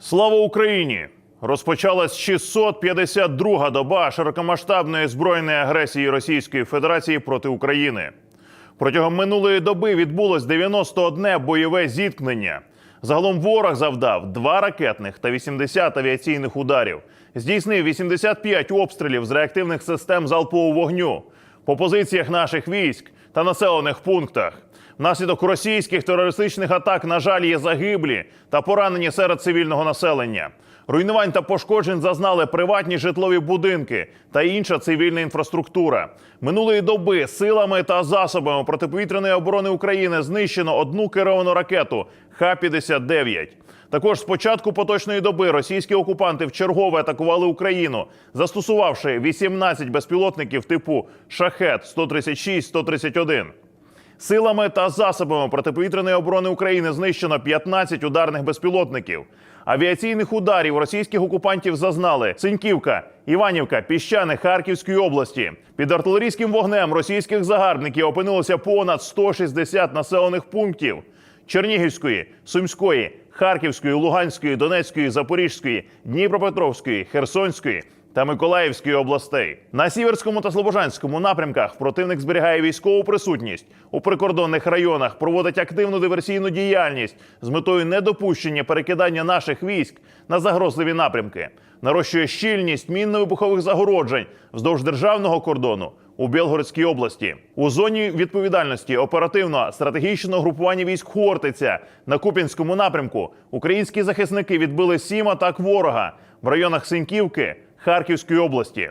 Слава Україні! Розпочалась 652-га доба широкомасштабної збройної агресії Російської Федерації проти України. Протягом минулої доби відбулось 91 бойове зіткнення. Загалом ворог завдав 2 ракетних та 80 авіаційних ударів. Здійснив 85 обстрілів з реактивних систем залпового вогню по позиціях наших військ та населених пунктах. Внаслідок російських терористичних атак, на жаль, є загиблі та поранені серед цивільного населення. Руйнувань та пошкоджень зазнали приватні житлові будинки та інша цивільна інфраструктура. Минулої доби силами та засобами протиповітряної оборони України знищено одну керовану ракету Х-59. Також з початку поточної доби російські окупанти вчергове атакували Україну, застосувавши 18 безпілотників типу Шахет 136-131. Силами та засобами протиповітряної оборони України знищено 15 ударних безпілотників. Авіаційних ударів російських окупантів зазнали Синьківка, Іванівка, Піщани Харківської області. Під артилерійським вогнем російських загарбників опинилося понад 160 населених пунктів Чернігівської, Сумської, Харківської, Луганської, Донецької, Запорізької, Дніпропетровської, Херсонської та Миколаївської областей. На Сіверському та Слобожанському напрямках противник зберігає військову присутність у прикордонних районах, проводить активну диверсійну діяльність з метою недопущення перекидання наших військ на загрозливі напрямки, нарощує щільність мінно-вибухових загороджень вздовж державного кордону. У Білгородській області у зоні відповідальності оперативно стратегічного групування військ Хортиця на Купінському напрямку українські захисники відбили сім атак ворога в районах Синьківки Харківської області.